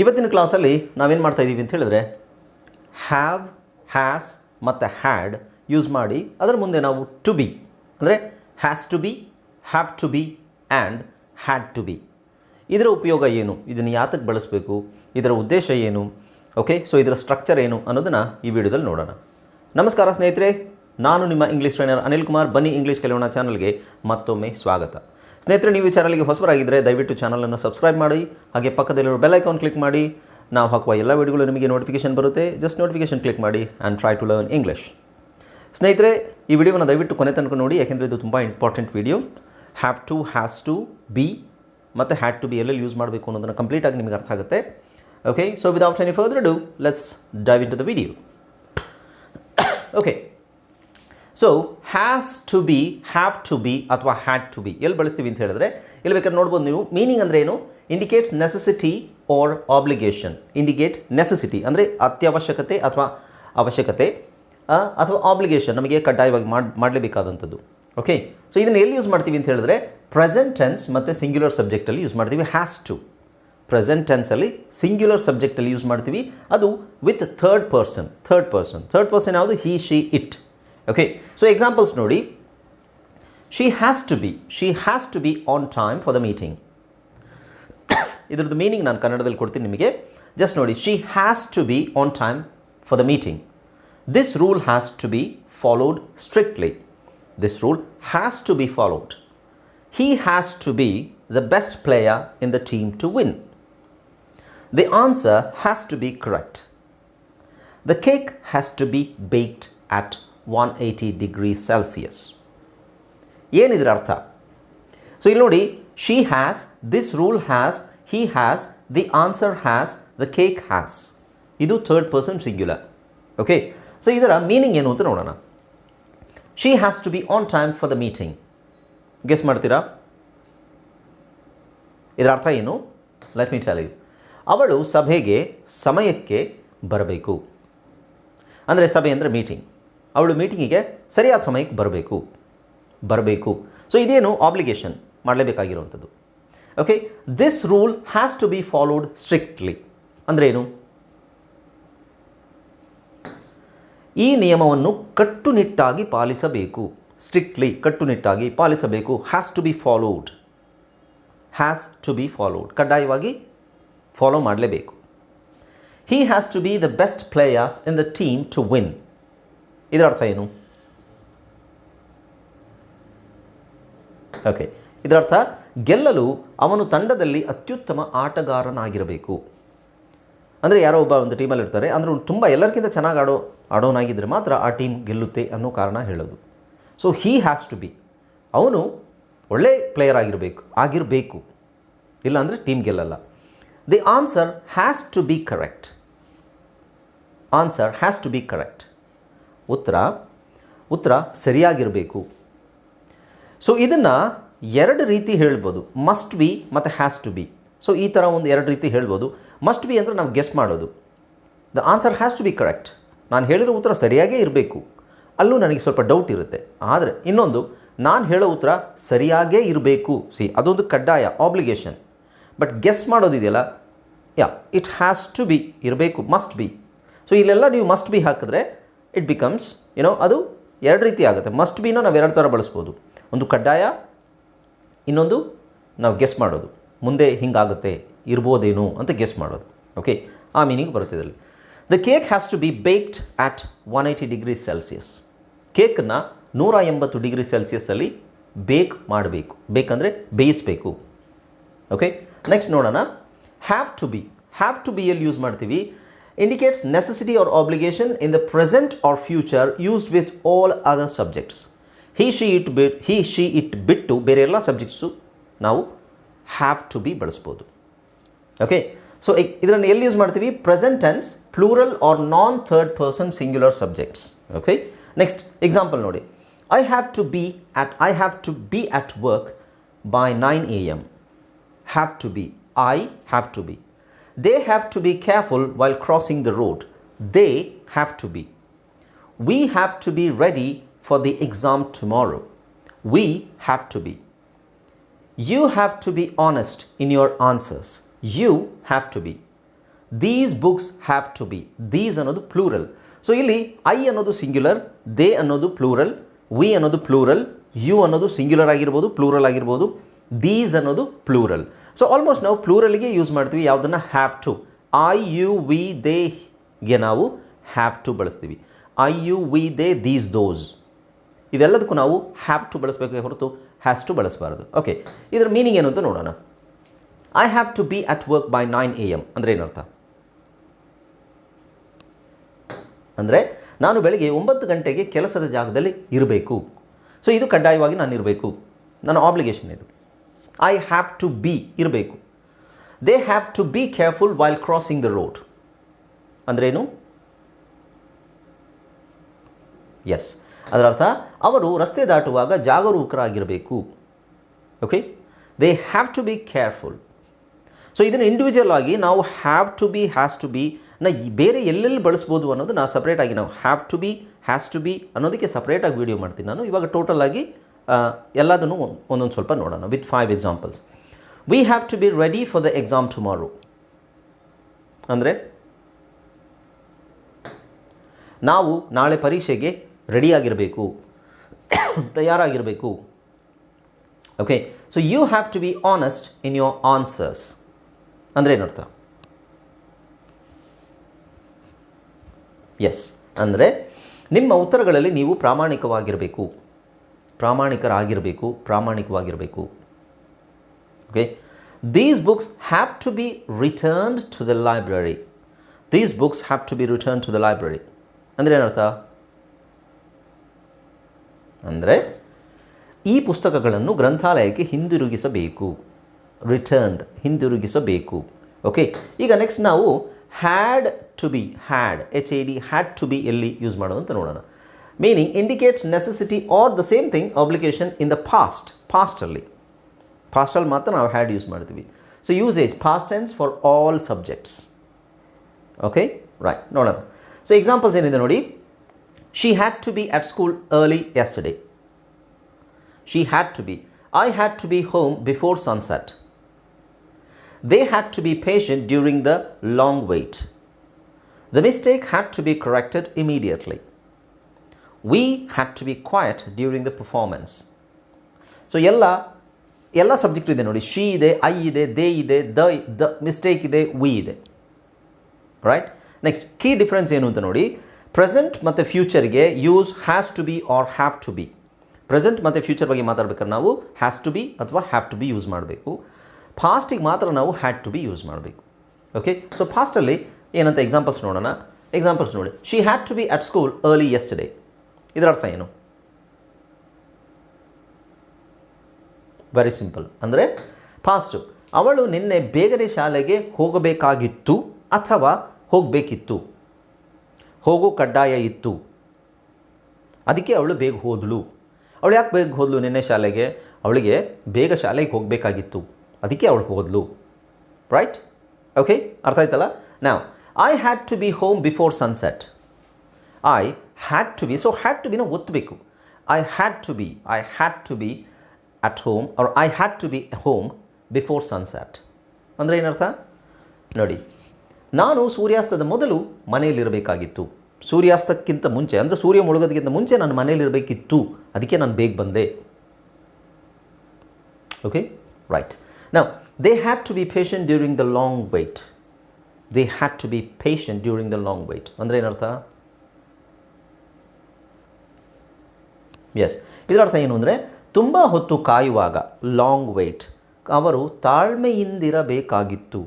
ಇವತ್ತಿನ ಕ್ಲಾಸಲ್ಲಿ ನಾವೇನು ಮಾಡ್ತಾ ಇದ್ದೀವಿ ಅಂತ ಹೇಳಿದ್ರೆ ಹ್ಯಾವ್ ಹ್ಯಾಸ್ ಮತ್ತು ಹ್ಯಾಡ್ ಯೂಸ್ ಮಾಡಿ ಅದರ ಮುಂದೆ ನಾವು ಟು ಬಿ ಅಂದರೆ has to be have to be and had to be ಇದರ ಉಪಯೋಗ ಏನು? ಇದನ್ನು ಯಾತಕ್ಕೆ ಬಳಸಬೇಕು? ಇದರ ಉದ್ದೇಶ ಏನು? ಓಕೆ ಸೊ ಇದರ ಸ್ಟ್ರಕ್ಚರ್ ಏನು ಅನ್ನೋದನ್ನು ಈ ವಿಡಿಯೋದಲ್ಲಿ ನೋಡೋಣ. ನಮಸ್ಕಾರ ಸ್ನೇಹಿತರೆ, ನಾನು ನಿಮ್ಮ ಇಂಗ್ಲೀಷ್ ಟ್ರೈನರ್ ಅನಿಲ್ ಕುಮಾರ್. ಬನ್ನಿ ಇಂಗ್ಲೀಷ್ ಕಲಿಯೋಣ ಚಾನಲ್ಗೆ ಮತ್ತೊಮ್ಮೆ ಸ್ವಾಗತ. ಸ್ನೇಹಿತರೆ, ನೀವು ಚಾನಲ್ಗೆ ಹೊಸಬರಾಗಿದ್ದರೆ ದಯವಿಟ್ಟು ಚಾನಲನ್ನು ಸಬ್ಸ್ಕ್ರೈಬ್ ಮಾಡಿ, ಹಾಗೆ ಪಕ್ಕದಲ್ಲಿರೋ ಬೆಲ್ ಐಕಾನ್ ಕ್ಲಿಕ್ ಮಾಡಿ. ನಾವು ಹಾಕುವ ಎಲ್ಲ ವಿಡಿಯೋಗಳು ನಿಮಗೆ ನೋಟಿಫಿಕೇಶನ್ ಬರುತ್ತೆ. ಜಸ್ಟ್ ನೋಟಿಫಿಕೇಷನ್ ಕ್ಲಿಕ್ ಮಾಡಿ and try to learn English ಸ್ನೇಹಿತರೆ, ಈ ವಿಡಿಯೋವನ್ನು ದಯವಿಟ್ಟು ಕೊನೆ ತನಕ ನೋಡಿ, ಯಾಕೆಂದರೆ ಇದು ತುಂಬ important video have to has to be ಮತ್ತು ಹ್ಯಾಡ್ ಟು ಬಿ ಎಲ್ಲೆಲ್ಲಿ ಯೂಸ್ ಮಾಡಬೇಕು ಅನ್ನೋದನ್ನು ಕಂಪ್ಲೀಟಾಗಿ ನಿಮಗೆ ಅರ್ಥ ಆಗುತ್ತೆ. Okay so without any further do let's dive into the video okay so has to be have to be ಅಥವಾ ಹ್ಯಾಡ್ ಟು ಬಿ ಎಲ್ಲಿ ಬಳಸ್ತೀವಿ ಅಂತ ಹೇಳಿದ್ರೆ, ಇಲ್ಲಿ ಬೇಕಾದ್ರೆ ನೋಡ್ಬೋದು ನೀವು ಮೀನಿಂಗ್ ಅಂದರೆ ಏನು? Indicates necessity or obligation indicate necessity ಅಂದರೆ ಅತ್ಯವಶ್ಯಕತೆ ಅಥವಾ ಅವಶ್ಯಕತೆ ಅಥವಾ ಆಬ್ಲಿಗೇಷನ್ ನಮಗೆ ಕಡ್ಡಾಯವಾಗಿ ಮಾಡಿ, ಮಾಡಲೇಬೇಕಾದಂಥದ್ದು. ಓಕೆ ಸೊ ಇದನ್ನು ಎಲ್ಲಿ ಯೂಸ್ ಮಾಡ್ತೀವಿ ಅಂತ ಹೇಳಿದ್ರೆ ಪ್ರೆಸೆಂಟ್ ಟೆನ್ಸ್ ಮತ್ತು ಸಿಂಗ್ಯುಲರ್ ಸಬ್ಜೆಕ್ಟಲ್ಲಿ ಯೂಸ್ ಮಾಡ್ತೀವಿ ಹ್ಯಾಸ್ ಟು ಪ್ರೆಸೆಂಟ್ ಟೆನ್ಸಲ್ಲಿ ಸಿಂಗ್ಯುಲರ್ ಸಬ್ಜೆಕ್ಟಲ್ಲಿ ಯೂಸ್ ಮಾಡ್ತೀವಿ, ಅದು with third person third person third person ಯಾವುದು? He she it okay so examples ನೋಡಿ she has to be she has to be on time for the meeting ಇದ್ರದ್ದು meaning ನಾನು ಕನ್ನಡದಲ್ಲಿ ಕೊಡ್ತೀನಿ ನಿಮಗೆ ಜಸ್ಟ್ ನೋಡಿ she has to be on time for the meeting this rule has to be followed strictly this rule has to be followed he has to be the best player in the team to win the answer has to be correct The cake has to be baked at 180 degree Celsius ಏನಿದ್ರ ಅರ್ಥ? So ಇಲ್ಲಿ ನೋಡಿ she has this rule has he has the answer has the cake has ಇದು third person singular okay so ಇದರ meaning ಏನು ಅಂತ ನೋಡೋಣ. She has to be on time for the meeting guess ಮಾಡ್ತೀರಾ? ಇದರ ಅರ್ಥ ಏನು? ಲೆಟ್ ಮೀ ಟೆಲ್ ಯು ಅವಳು ಸಭೆಗೆ ಸಮಯಕ್ಕೆ ಬರಬೇಕು. ಅಂದರೆ ಸಭೆ ಅಂದರೆ ಮೀಟಿಂಗ್ ಅವಳು ಮೀಟಿಂಗಿಗೆ ಸರಿಯಾದ ಸಮಯಕ್ಕೆ ಬರಬೇಕು. ಬರಬೇಕು. ಸೊ ಇದೇನು obligation ಮಾಡಲೇಬೇಕಾಗಿರುವಂಥದ್ದು. Okay this rule has to be followed strictly ಅಂದ್ರೇನು ಈ ನಿಯಮವನ್ನು ಕಟ್ಟುನಿಟ್ಟಾಗಿ ಪಾಲಿಸಬೇಕು. ಸ್ಟ್ರಿಕ್ಟ್ಲಿ ಕಟ್ಟುನಿಟ್ಟಾಗಿ ಪಾಲಿಸಬೇಕು. Has to be followed has to be followed ಕಡ್ಡಾಯವಾಗಿ ಫಾಲೋ ಮಾಡಲೇಬೇಕು. He has to be the best player in the team to win ಇದರ ಅರ್ಥ ಏನು? ಓಕೆ ಇದರರ್ಥ ಗೆಲ್ಲಲು ಅವನು ತಂಡದಲ್ಲಿ ಅತ್ಯುತ್ತಮ ಆಟಗಾರನಾಗಿರಬೇಕು. ಅಂದರೆ ಯಾರೋ ಒಬ್ಬ ಒಂದು ಟೀಮಲ್ಲಿ ಇರ್ತಾರೆ, ಅಂದರೆ ತುಂಬ ಎಲ್ಲರಿಗಿಂತ ಚೆನ್ನಾಗಿ ಆಡೋ ಆಡೋನಾಗಿದ್ದರೆ ಮಾತ್ರ ಆ ಟೀಮ್ ಗೆಲ್ಲುತ್ತೆ ಅನ್ನೋ ಕಾರಣ ಹೇಳೋದು. So he has to be ಅವನು ಒಳ್ಳೆ ಪ್ಲೇಯರ್ ಆಗಿರಬೇಕು ಆಗಿರಬೇಕು. ಇಲ್ಲ ಅಂದರೆ team ಗೆಲ್ಲಲ್ಲ. The answer has to be correct answer has to be correct ಉತ್ತರ ಉತ್ತರ ಸರಿಯಾಗಿರಬೇಕು. ಸೊ ಇದನ್ನು ಎರಡು ರೀತಿ ಹೇಳ್ಬೋದು. ಮಸ್ಟ್ ಬಿ ಮತ್ತು ಹ್ಯಾಸ್ ಟು ಬಿ ಸೊ ಈ ಥರ ಒಂದು ಎರಡು ರೀತಿ ಹೇಳ್ಬೋದು. ಮಸ್ಟ್ ಬಿ ಅಂದರೆ ನಾವು ಗೆಸ್ ಮಾಡೋದು. The answer has to be correct ನಾನು ಹೇಳಿರೋ ಉತ್ತರ ಸರಿಯಾಗೇ ಇರಬೇಕು. ಅಲ್ಲೂ ನನಗೆ ಸ್ವಲ್ಪ ಡೌಟ್ ಇರುತ್ತೆ. ಆದರೆ ಇನ್ನೊಂದು, ನಾನು ಹೇಳೋ ಉತ್ತರ ಸರಿಯಾಗೇ ಇರಬೇಕು. ಸಿ ಅದೊಂದು ಕಡ್ಡಾಯ obligation but guess ಮಾಡೋದಿದೆಯಲ್ಲ yeah it has to be ಇರಬೇಕು ಮಸ್ಟ್ ಬಿ ಸೊ ಇಲ್ಲೆಲ್ಲ ನೀವು ಮಸ್ಟ್ ಬಿ ಹಾಕಿದ್ರೆ ಇಟ್ ಬಿಕಮ್ಸ್ ಏನೋ ಅದು ಎರಡು ರೀತಿ ಆಗುತ್ತೆ. ಮಸ್ಟ್ ಬಿನೋ ನಾವು ಎರಡು ಥರ ಬಳಸ್ಬೋದು. ಒಂದು ಕಡ್ಡಾಯ, ಇನ್ನೊಂದು ನಾವು ಗೆಸ್ ಮಾಡೋದು. ಮುಂದೆ ಹಿಂಗಾಗುತ್ತೆ, ಇರ್ಬೋದೇನು ಅಂತ ಗೆಸ್ ಮಾಡೋದು. ಓಕೆ ಆ ಮೀನಿಂಗ್ ಬರುತ್ತೆ ಇದರಲ್ಲಿ. The cake has to be baked at one eighty degree Celsius ಕೇಕನ್ನು ನೂರ ಎಂಬತ್ತು ಡಿಗ್ರಿ ಸೆಲ್ಸಿಯಸ್ಸಲ್ಲಿ ಬೇಕ್ ಮಾಡಬೇಕು. ಬೇಕಂದರೆ ಬೇಯಿಸಬೇಕು. ಓಕೆ ನೆಕ್ಸ್ಟ್ ನೋಡೋಣ. Have to be have to be ಎಲ್ಲಿ ಯೂಸ್ ಮಾಡ್ತೀವಿ? Indicates necessity or obligation in the present or future used with all other subjects he she it bit he she it ಬಿಟ್ಟು ಬೇರೆ ಎಲ್ಲ subjects ನಾವು have to be ಬಳಸ್ಬೋದು. Okay so ಇದನ್ನು ಎಲ್ಲಿ use ಮಾಡ್ತೀವಿ present tense plural or non third person singular subjects okay next example ನೋಡಿ I have to be at I have to be at work by nine A M have to be I have to Be they have to be careful while crossing the road they have to be We have to be ready for the exam tomorrow. We have to be. You have to be honest in your answers. You have to be. These books have to be these ಅನ್ನೋದು plural so ಇಲ್ಲಿ I ಅನ್ನೋದು singular they ಅನ್ನೋದು plural V ಅನ್ನೋದು plural you ಅನ್ನೋದು singular ಆಗಿರ್ಬೋದು plural ಆಗಿರ್ಬೋದು These ಅನ್ನೋದು plural so almost ನಾವು ಪ್ಲೂರಲ್ಗೆ ಯೂಸ್ ಮಾಡ್ತೀವಿ. ಯಾವುದನ್ನು? Have to I you we ದೇಗೆ ನಾವು ಹ್ಯಾವ್ ಟು ಬಳಸ್ತೀವಿ. I you we they these those ಇವೆಲ್ಲದಕ್ಕೂ ನಾವು ಹ್ಯಾವ್ ಟು ಬಳಸಬೇಕು ಹೊರತು ಹ್ಯಾಸ್ ಟು ಬಳಸಬಾರ್ದು. ಓಕೆ ಇದರ ಮೀನಿಂಗ್ ಏನು ಅಂತ ನೋಡೋಣ. I have to be at work by nine A M ಅಂದರೆ ಏನರ್ಥ? ಅಂದರೆ ನಾನು ಬೆಳಗ್ಗೆ ಒಂಬತ್ತು ಗಂಟೆಗೆ ಕೆಲಸದ ಜಾಗದಲ್ಲಿ ಇರಬೇಕು. ಸೊ ಇದು ಕಡ್ಡಾಯವಾಗಿ ನಾನು ಇರಬೇಕು. ನನ್ನ ಆಬ್ಲಿಗೇಷನ್ ಇದು. ಐ ಹ್ಯಾವ್ ಟು ಬಿ ಇರಬೇಕು. They have to be careful while crossing the road ಅಂದ್ರೇನು? ಎಸ್ ಅದರ ಅರ್ಥ ಅವರು ರಸ್ತೆ ದಾಟುವಾಗ ಜಾಗರೂಕರಾಗಿರಬೇಕು. Okay they have to be careful so ಇದನ್ನು ಇಂಡಿವಿಜುವಲ್ ಆಗಿ ನಾವು have to be has to be ನ ಬೇರೆ ಎಲ್ಲೆಲ್ಲಿ ಬಳಸ್ಬೋದು ಅನ್ನೋದು ನಾವು ಸಪ್ರೇಟಾಗಿ ನಾವು have to be has to be ಅನ್ನೋದಕ್ಕೆ ಸಪ್ರೇಟಾಗಿ ವೀಡಿಯೋ ಮಾಡ್ತೀನಿ ನಾನು. ಇವಾಗ ಟೋಟಲ್ ಆಗಿ ಎಲ್ಲದನ್ನು ಒಂದ್- ಒಂದೊಂದು ಸ್ವಲ್ಪ ನೋಡೋಣ with five examples we have to be ready for the exam tomorrow ಅಂದರೆ, ನಾವು ನಾಳೆ ಪರೀಕ್ಷೆಗೆ ರೆಡಿಯಾಗಿರಬೇಕು ತಯಾರಾಗಿರಬೇಕು. Okay so you have to be honest in your answers ಅಂದರೆ ಏನರ್ಥ? ಎಸ್ ಅಂದರೆ, ನಿಮ್ಮ ಉತ್ತರಗಳಲ್ಲಿ ನೀವು ಪ್ರಾಮಾಣಿಕವಾಗಿರಬೇಕು. ಪ್ರಾಮಾಣಿಕರಾಗಿರಬೇಕು, ಪ್ರಾಮಾಣಿಕವಾಗಿರಬೇಕು. Okay these books have to be returned to the library these books have to be return to the library ಅಂದರೆ ಏನರ್ಥ? ಅಂದರೆ ಈ ಪುಸ್ತಕಗಳನ್ನು ಗ್ರಂಥಾಲಯಕ್ಕೆ ಹಿಂದಿರುಗಿಸಬೇಕು. ರಿಟರ್ನ್ಡ್ ಹಿಂದಿರುಗಿಸಬೇಕು. ಓಕೆ ಈಗ ನೆಕ್ಸ್ಟ್ ನಾವು had to be had H A D had to be ಎಲ್ಲಿ ಯೂಸ್ ಮಾಡೋದಂತ ನೋಡೋಣ. Meaning indicate necessity or the same thing obligation in the past ಪಾಸ್ಟಲ್ಲಿ ಪಾಸ್ಟಲ್ಲಿ ಮಾತ್ರ ನಾವು ಹ್ಯಾಡ್ ಯೂಸ್ ಮಾಡ್ತೀವಿ so usage past tense for all subjects okay right ನೋಡೋಣ so examples ಏನಿದೆ ನೋಡಿ she had to be at school early yesterday she had to be I had to be home before sunset they had to be patient during the long wait the mistake had to be corrected immediately we had to be quiet during the performance so ಎಲ್ಲ ಎಲ್ಲ subject ಇದೆ ನೋಡಿ she ಇದೆ I ಇದೆ they ಇದೆ the the mistake ಇದೆ we ಇದೆ right next key difference ಏನು ಅಂತ ನೋಡಿ ಪ್ರೆಸೆಂಟ್ ಮತ್ತು ಫ್ಯೂಚರ್ಗೆ use has to be or have to be present ಮತ್ತು ಫ್ಯೂಚರ್ ಬಗ್ಗೆ ಮಾತಾಡ್ಬೇಕಾದ್ರೆ ನಾವು ಹ್ಯಾಸ್ ಟು ಬಿ ಅಥವಾ ಹ್ಯಾವ್ ಟು ಬಿ ಯೂಸ್ ಮಾಡಬೇಕು ಫಾಸ್ಟಿಗೆ ಮಾತ್ರ ನಾವು ಹ್ಯಾಡ್ ಟು ಬಿ ಯೂಸ್ ಮಾಡಬೇಕು ಓಕೆ ಸೊ ಫಾಸ್ಟಲ್ಲಿ ಏನಂತ ಎಕ್ಸಾಂಪಲ್ಸ್ ನೋಡೋಣ ಎಕ್ಸಾಂಪಲ್ಸ್ ನೋಡಿ she had to be at school early yesterday ಇದರ ಅರ್ಥ ಏನು? ವೆರಿ ಸಿಂಪಲ್ ಅಂದರೆ ಫಾಸ್ಟು ಅವಳು ನಿನ್ನೆ ಬೇಗನೆ ಶಾಲೆಗೆ ಹೋಗಬೇಕಾಗಿತ್ತು ಅಥವಾ ಹೋಗಬೇಕಿತ್ತು? ಹೋಗೋ ಕಡ್ಡಾಯ ಇತ್ತು. ಅದಕ್ಕೆ ಅವಳು ಬೇಗ ಹೋದಳು. ಅವಳು ಯಾಕೆ ಬೇಗ ಹೋದಳು ನಿನ್ನೆ ಶಾಲೆಗೆ? ಅವಳಿಗೆ ಬೇಗ ಶಾಲೆಗೆ ಹೋಗಬೇಕಾಗಿತ್ತು. ಅದಕ್ಕೆ ಅವಳು ಹೋದಳು. ರೈಟ್ ಓಕೆ ಅರ್ಥ ಆಯ್ತಲ್ಲ? ನಾವು I had to be home before sunset I had to be so had to ಬಿನ ಒತ್ತಬೇಕು I had to be I had to be at home ಅವ್ರ I had to be home before sunset ಅಂದರೆ ಏನರ್ಥ? ನೋಡಿ, ನಾನು ಸೂರ್ಯಾಸ್ತದ ಮೊದಲು ಮನೆಯಲ್ಲಿರಬೇಕಾಗಿತ್ತು. ಸೂರ್ಯಾಸ್ತಕ್ಕಿಂತ ಮುಂಚೆ, ಅಂದರೆ ಸೂರ್ಯ ಮುಳುಗೋದಕ್ಕಿಂತ ಮುಂಚೆ ನಾನು ಮನೆಯಲ್ಲಿರಬೇಕಿತ್ತು. ಅದಕ್ಕೆ ನಾನು ಬೇಗ ಬಂದೆ. ಓಕೆ ರೈಟ್ ನಾವು they had to be patient during the long wait they had to be patient during the long wait ಅಂದರೆ ಏನರ್ಥ? ಎಸ್ ಇದರ ಅರ್ಥ ಏನು ಅಂದರೆ ತುಂಬ ಹೊತ್ತು ಕಾಯುವಾಗ ಲಾಂಗ್ ವೆಯ್ಟ್ ಅವರು ತಾಳ್ಮೆಯಿಂದಿರಬೇಕಾಗಿತ್ತು.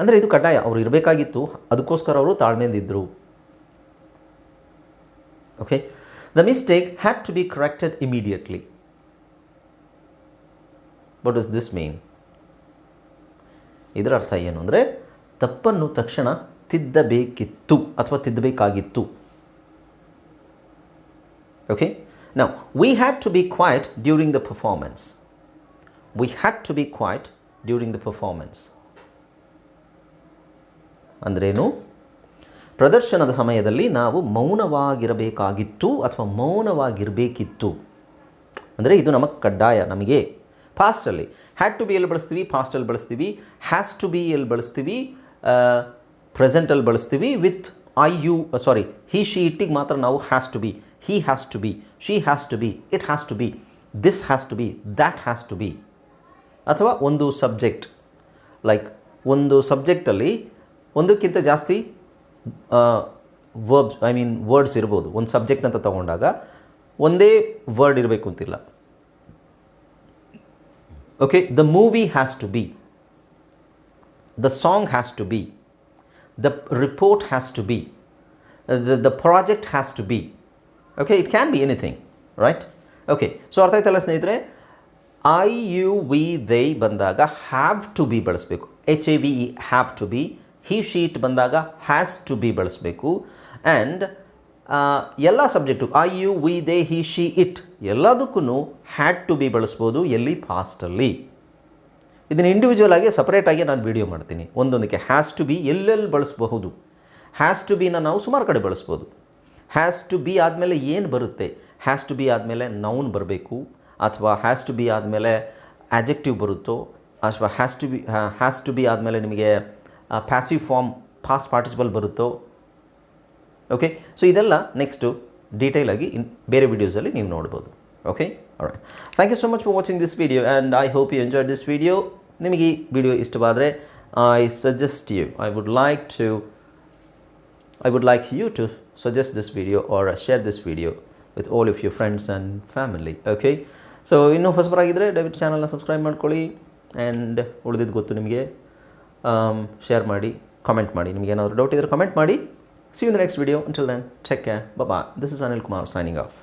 ಅಂದರೆ ಇದು ಕಡ್ಡಾಯ, ಅವರು ಇರಬೇಕಾಗಿತ್ತು, ಅದಕ್ಕೋಸ್ಕರ ಅವರು ತಾಳ್ಮೆಯಿಂದಿದ್ದರು okay the mistake had to be corrected immediately what is this mean ಇದರ ಅರ್ಥ ಏನು ಅಂದರೆ ತಪ್ಪನ್ನು ತಕ್ಷಣ ತಿದ್ದಬೇಕಿತ್ತು, ಅಥವಾ ತಿದ್ದಬೇಕಾಗಿತ್ತು. Okay? Now, we had to be quiet during the performance. We had to be quiet during the performance. ಅಂದ್ರೇನು? ಪ್ರದರ್ಶನದ ಸಮಯದಲ್ಲಿ ನಾವು ಮೌನವಾಗಿರಬೇಕಾಗಿತ್ತು ಅಥವಾ ಮೌನವಾಗಿರಬೇಕಿತ್ತು. ಅಂದರೆ ಇದು ನಮಗೆ ಕಡ್ಡಾಯ ನಮಗೆ ಪಾಸ್ಟಲ್ಲಿ ಹ್ಯಾಡ್ ಟು ಬಿ ಎಲ್ಲಿ ಬಳಸ್ತೀವಿ ಪಾಸ್ಟಲ್ಲಿ ಬಳಸ್ತೀವಿ. ಹ್ಯಾಸ್ ಟು ಬಿ ಎಲ್ಲಿ ಬಳಸ್ತೀವಿ. ಪ್ರೆಸೆಂಟಲ್ಲಿ ಬಳಸ್ತೀವಿ with I you sorry he she ಇಟ್ಟಿಗೆ ಮಾತ್ರ ನಾವು has to be he has to be she has to be it has to be this has to be that has to be ಅಥವಾ ಒಂದು subject like ಒಂದು ಸಬ್ಜೆಕ್ಟಲ್ಲಿ ಒಂದಕ್ಕಿಂತ ಜಾಸ್ತಿ verbs I mean words ಇರ್ಬೋದು. ಒಂದು ಸಬ್ಜೆಕ್ಟ್ ಅಂತ ತಗೊಂಡಾಗ ಒಂದೇ ವರ್ಡ್ ಇರಬೇಕು ಅಂತಿಲ್ಲ. Okay the movie has to be the song has to be the report has to be the project has to be okay it can be anything right okay so ಅರ್ಥ ಆಯ್ತಲ್ಲ ಸ್ನೇಹಿತರೆ? I you we they ಬಂದಾಗ have to be ಬಳಸಬೇಕು. H A V E have to be he she it ಬಂದಾಗ has to be ಬಳಸಬೇಕು. And ಎಲ್ಲ subject I you we they he she it ಎಲ್ಲದಕ್ಕೂ had to be ಬಳಸ್ಬೋದು ಎಲ್ಲಿ? ಫಾಸ್ಟಲ್ಲಿ ಇದನ್ನು individual ಆಗಿ ಸಪ್ರೇಟಾಗಿ ನಾನು ವಿಡಿಯೋ ಮಾಡ್ತೀನಿ. ಒಂದೊಂದಕ್ಕೆ ಹ್ಯಾಸ್ ಟು ಬಿ ಎಲ್ಲೆಲ್ಲಿ ಬಳಸಬಹುದು? ಹ್ಯಾಸ್ ಟು ಬಿನ ನಾವು ಸುಮಾರು ಕಡೆ ಬಳಸ್ಬೋದು. ಹ್ಯಾಸ್ ಟು ಬಿ ಆದಮೇಲೆ ಏನು ಬರುತ್ತೆ? ಹ್ಯಾಸ್ ಟು ಬಿ ಆದಮೇಲೆ ನೌನ್ ಬರಬೇಕು. ಅಥವಾ ಹ್ಯಾಸ್ ಟು ಬಿ ಆದಮೇಲೆ ಆ್ಯಜೆಕ್ಟಿವ್ ಬರುತ್ತೋ? ಅಥವಾ has to be has to be ಆದಮೇಲೆ ನಿಮಗೆ ಪ್ಯಾಸಿವ್ ಫಾರ್ಮ್ ಫಾಸ್ಟ್ ಪಾರ್ಟಿಸಿಪಲ್ ಬರುತ್ತೋ? ಓಕೆ ಸೊ ಇದೆಲ್ಲ ನೆಕ್ಸ್ಟು ಡೀಟೇಲಾಗಿ ಇನ್ ಬೇರೆ ವಿಡಿಯೋಸಲ್ಲಿ ನೀವು ನೋಡ್ಬೋದು. Okay right thank you so much for watching this video and I hope you enjoy this video ನಿಮಗೆ ಈ ವಿಡಿಯೋ ಇಷ್ಟವಾದರೆ I suggest you I would like to I would like you to suggest this video or uh, share this video with all of your friends and family. Okay? So ಇನ್ನೂ ಹೊಸಬರಾಗಿದ್ದರೆ ದಯವಿಟ್ಟು ಚಾನಲ್ನ subscribe ಮಾಡ್ಕೊಳ್ಳಿ and ಉಳಿದಿದ್ದು ಗೊತ್ತು ನಿಮಗೆ. Share ಮಾಡಿ comment ಮಾಡಿ. ನಿಮಗೆ ಏನಾದರೂ ಡೌಟ್ ಇದ್ದರೆ ಕಾಮೆಂಟ್ ಮಾಡಿ. See you the next video until then take care ಬಬಾ this is Anil Kumar signing off